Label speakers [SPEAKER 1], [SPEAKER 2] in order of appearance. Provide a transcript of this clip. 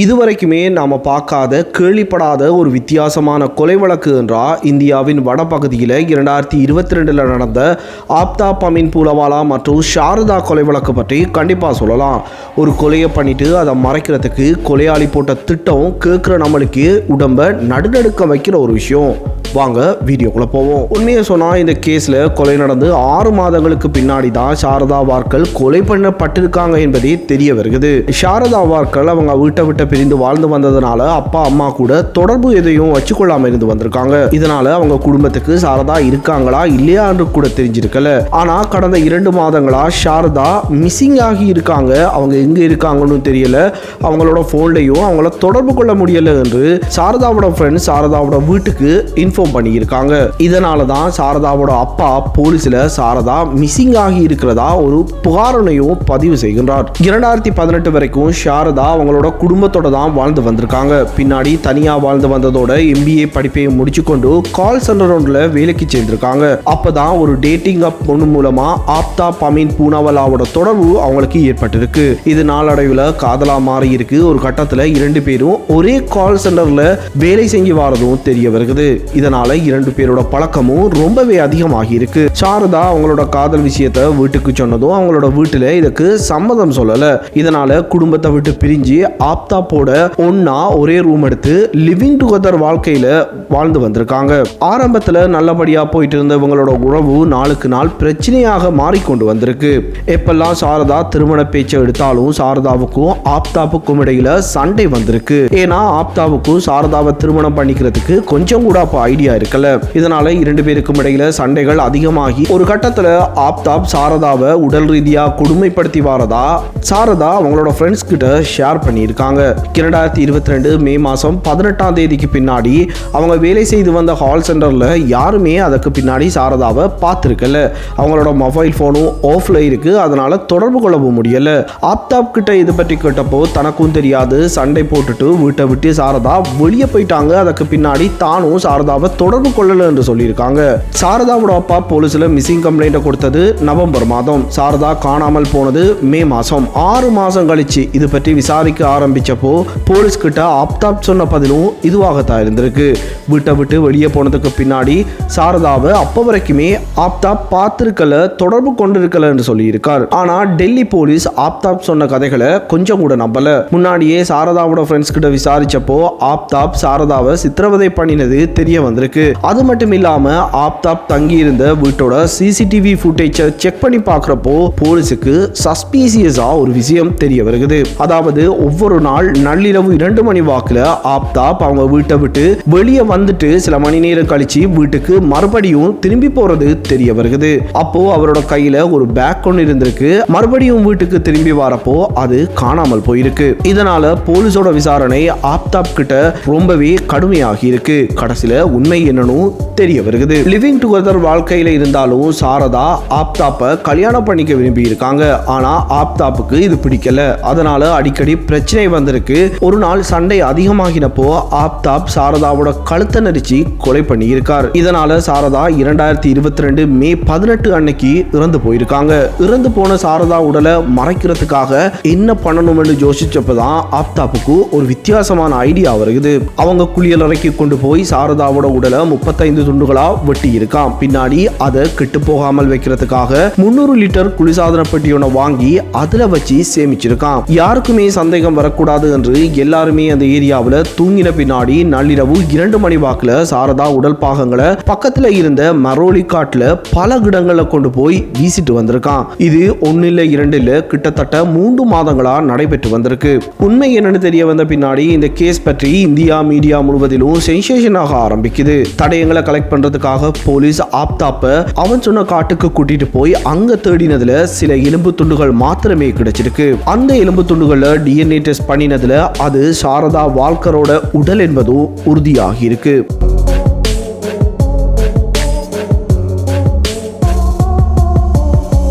[SPEAKER 1] இதுவரைக்குமே நாம் பார்க்காத கேள்விப்படாத ஒரு வித்தியாசமான கொலை வழக்கு என்றால் இந்தியாவின் வடபகுதியில் இரண்டாயிரத்தி இருபத்தி ரெண்டில் நடந்த ஆப்தா பமின் பூலவாலா மற்றும் சாரதா கொலை வழக்கு பற்றி கண்டிப்பாக சொல்லலாம். ஒரு கொலையை பண்ணிட்டு அதை மறைக்கிறதுக்கு கொலையாளி போட்ட திட்டம் கேட்குற நம்மளுக்கு உடம்பை நடுநடுக்க வைக்கிற ஒரு விஷயம். வாங்க வீடியோக்குள்ளே போவோம். உண்மையை சொன்னால் இந்த கேஸில் கொலை நடந்து ஆறு மாதங்களுக்கு பின்னாடி தான் சாரதா வார்க்கல் கொலை பண்ணப்பட்டிருக்காங்க என்பதே தெரிய வருகிறது. சாரதா வார்க்கல் அவங்க வீட்டை விட்ட பிரிந்து வாழ்ந்து வந்ததுனால அப்பா அம்மா கூட தொடர்பு எதையும் வச்சுக்கொள்ளாம இருந்து வந்திருக்காங்க. இதனால அவங்க குடும்பத்துக்கு சாரதா இருக்காங்களா இல்லையா என்று கூட தெரிஞ்சிருக்கல. ஆனா கடந்த இரண்டு மாதங்களா சாரதா மிஸ்ஸிங் ஆகி இருக்காங்க. அவங்க எங்க இருக்காங்கன்னு தெரியல. அவங்களோட போன்லையும் அவங்கள தொடர்பு கொள்ள முடியல என்று சாரதாவோட ஃப்ரெண்ட்ஸ் சாரதாவோட வீட்டுக்கு இன்ஃபார்ம் பண்ணியிருக்காங்க. இதனால தான் சாரதாவோட அப்பா போலீஸில் சாரதா மிஸ்ஸிங் ஆகி இருக்கிறதா ஒரு புகாரணையும் பதிவு செய்கின்றார். இரண்டாயிரத்தி பதினெட்டு வரைக்கும் சாரதா அவங்களோட குடும்பத்தோட தான் வாழ்ந்து வந்திருக்காங்க. பின்னாடி தனியாக வாழ்ந்து வந்ததோட எம்பிஏ படிப்பை முடிச்சுக்கொண்டு கால் சென்டர் ஒன்றில் வேலைக்கு சேர்ந்திருக்காங்க. அப்பதான் ஒரு டேட்டிங் அப் பொண்ணு மூலமா ஆப்தா பமீன் பூனாவலாவோட தொடர்பு அவங்களுக்கு ஏற்பட்டிருக்கு. இது நாளடைவில் காதலா மாறி இருக்கு. ஒரு கட்டத்தில் இரண்டு பேரும் ஒரே கால் சென்டரில் வேலை செஞ்சு வாரதும் தெரிய வருகிறது. இதனால் இரண்டு பேரோட பழக்கமும் ரொம்பவே அதிகமாகி இருக்கு சாரதா அவங்களோட காதல் விஷயத்த வீட்டுக்கு சொன்னதும் அவங்களோட வீட்டுல இதுக்கு சம்மதம் சொல்லல. இதனால குடும்பத்தை விட்டு பிரிஞ்சு ஆப்தாப்போட ஒன்னா ஒரே ரூம் எடுத்து லிவிங் டுகெதர் வாழ்க்கையில வாழ்ந்து வந்திருக்காங்க. ஆரம்பத்துல நல்லபடியா போயிட்டு இருந்த இவங்களோட உறவு நாளுக்கு நாள் பிரச்சனையாக மாறிக்கொண்டு வந்திருக்கு. எப்பெல்லாம் சாரதா திருமண பேச்சை எடுத்தாலும் சாரதாவுக்கும் ஆப்தாப்புக்கும் இடையில சண்டை வந்திருக்கு. ஏன்னா ஆப்தாவுக்கும் சாரதாவை திருமணம் பண்ணிக்கிறதுக்கு கொஞ்சம் கூட அப்போ ஐடியா இருக்கல. இதனால இரண்டு பேருக்கும் இடையில சண்டைகள் அதிகமாகி ஒரு கட்டத்துல ஆப்தாப் சாரதாவை உடல் ரீதியா கொடுமைப்படுத்தி வாரதா சாரதா அவங்களோட ஃப்ரெண்ட்ஸ் கிட்ட ஷேர் பண்ணியிருக்காங்க. இரண்டாயிரத்தி இருபத்தி ரெண்டு மே மாசம் பதினெட்டாம் தேதிக்கு பின்னாடி அவங்க வேலை செய்து வந்த ஹால் சென்டர்ல யாருமே அதுக்கு பின்னாடி சாரதாவை பார்த்துருக்கல. அவங்களோட மொபைல் ஃபோனும் ஆஃப்ல இருக்கு அதனால தொடர்பு கொள்ளவும் முடியல. ஆப்தாப் கிட்ட இது பற்றி கேட்டப்போ தனக்கும் தெரியாது சண்டை போட்டுட்டு வீட்டை விட்டு சாரதா வெளியே போயிட்டாங்க. அதுக்கு பின்னாடி தானும் சாரதாவை தொடர்பு கொள்ளல என்று சொல்லியிருக்காங்க. சாரதாவோட அப்பா போலீஸ்ல மிஸ்ஸிங் கம்ப்ளைண்ட் கொடுத்தது நவம்பர் மாதம். சாரதா காணாமல் போனது மே மாசம். ஆறு மாசம் கழிச்சு இது பற்றி விசாரிக்க ஆரம்பிச்சப்போ போலீஸ் கிட்ட ஆப்தாப் சொன்ன பதிலும் இதுவாகத்தான் இருந்திருக்கு. வீட்டை விட்டு வெளியே போனதுக்கு பின்னாடி சாரதாவை அப்போ வரைக்குமே ஆப்தாப் பார்த்துருக்கல தொடர்பு கொண்டிருக்கல என்று சொல்லியிருக்கார். ஆனா டெல்லி போலீஸ் ஆப்தாப் சொன்ன கதைகளை கொஞ்சம் கூட நம்பல. முன்னாடியே சாரதாவோட ஃப்ரெண்ட்ஸ் கிட்ட விசாரிச்சப்போ ஆப்தாப் சாரதாவை சித்திரவதை பண்ணினது தெரிய வந்திருக்கு. அது மட்டும் இல்லாம ஆப்தாப் தங்கி இருந்த வீட்டோட சிசிடிவி ஃபுட்டேஜை செக் பண்ணி பார்க்குறப்போ போலீஸுக்கு சஸ்பீசியஸா ஒரு விஷயம் தெரிய வருகிறது அதாவது ஒவ்வொரு நாள் நள்ளிரவு இரண்டு மணி வாக்குல ஆப்தாப் அவங்க வீட்டை விட்டு வெளியே வந்துட்டு சில மணி நேரம் கழிச்சு வீட்டுக்கு மறுபடியும் திரும்பி போறது தெரிய வருகிறது அப்போ அவரோட கையில ஒரு பேக் ஒன்று இருந்திருக்கு. மறுபடியும் வீட்டுக்கு திரும்பி வரப்போ அது காணாமல் போயிருக்கு. இதனால போலீஸோட விசாரணை ஆப்தாப் கிட்ட ரொம்பவே கடுமையாகி இருக்கு. கடைசியில உண்மை என்னன்னு தெரிய வருகிறது. லிவிங் டுகெதர் வாழ்க்கையில இருந்தாலும் சாரதா ஆப்தாப்பை கல்யாணம் பண்ணிக்க விரும்பி இருக்காங்க ஆனா ஆப்தாப்புக்கு இது பிடிக்கல. அதனால அடிக்கடி பிரச்சனை வந்திருக்கு. ஒரு நாள் சண்டை அதிகமாகினப்போ ஆப்தாப் சாரதாவோட கழுத்தை நெரிச்சு கொலை பண்ணியிருக்கார். இதனால சாரதா இரண்டாயிரத்தி இருபத்தி ரெண்டு மே பதினெட்டு அன்னைக்கு இறந்து போயிருக்காங்க. இறந்து போன சாரதா உடலை மறைக்கிறதுக்காக என்ன பண்ணணும்னு யோசிச்சப்பதான் ஆப்தாப்புக்கு ஒரு வித்தியாசமான ஐடியா வருகுது அவங்க குளியல் அறைக்கு கொண்டு போய் சாரதாவோட உடலை முப்பத்தைந்து துண்டுகளா வெட்டி இருக்கான் பின்னாடி அதை கெட்டு போகாமல் வைக்கிறதுக்காக முன்னூறு லிட்டர் குளிர்சாதன பெட்டியோட வாங்கி அதுல வச்சு சேமிச்சிருக்கான் யாருக்குமே சந்தேகம் வரக்கூடாது என்று எல்லாருமே அந்த ஏரியாவில் தூங்கின பின்னாடி நள்ளிரவு இரண்டு மணி வாக்குல சாரதா உடல் பாகங்களை பக்கத்துல இருந்த மரோலி காட்டுல பல இடங்களை கொண்டு போய் வீசிட்டு வந்திருக்கான் இது ஒன்னு இல்ல இரண்டு இல்ல கிட்டத்தட்ட மூன்று மாதங்களா நடைபெற்று வந்திருக்கு. உண்மை என்னன்னு தெரிய வந்த பின்னாடி இந்த கேஸ் பற்றி இந்தியா மீடியா முழுவதிலும் சென்சேஷனாக ஆரம்பிக்குது. தடயங்களை கலெக்ட் பண்றதுக்காக போலீஸ் ஆப்தாப்ப அவன் சொன்ன காட்டுக்கு கூட்டிட்டு போய் அங்க தேடினதுல சில எலும்பு துண்டுகள் மாத்திரமே கிடைச்சிருக்கு. அந்த எலும்பு துண்டுகள்ல டிஎன்ஏ டெஸ்ட் பண்ணினதுல அது சாரதா வால்கரோட உடல் என்பதும் உறுதியாகி இருக்கு.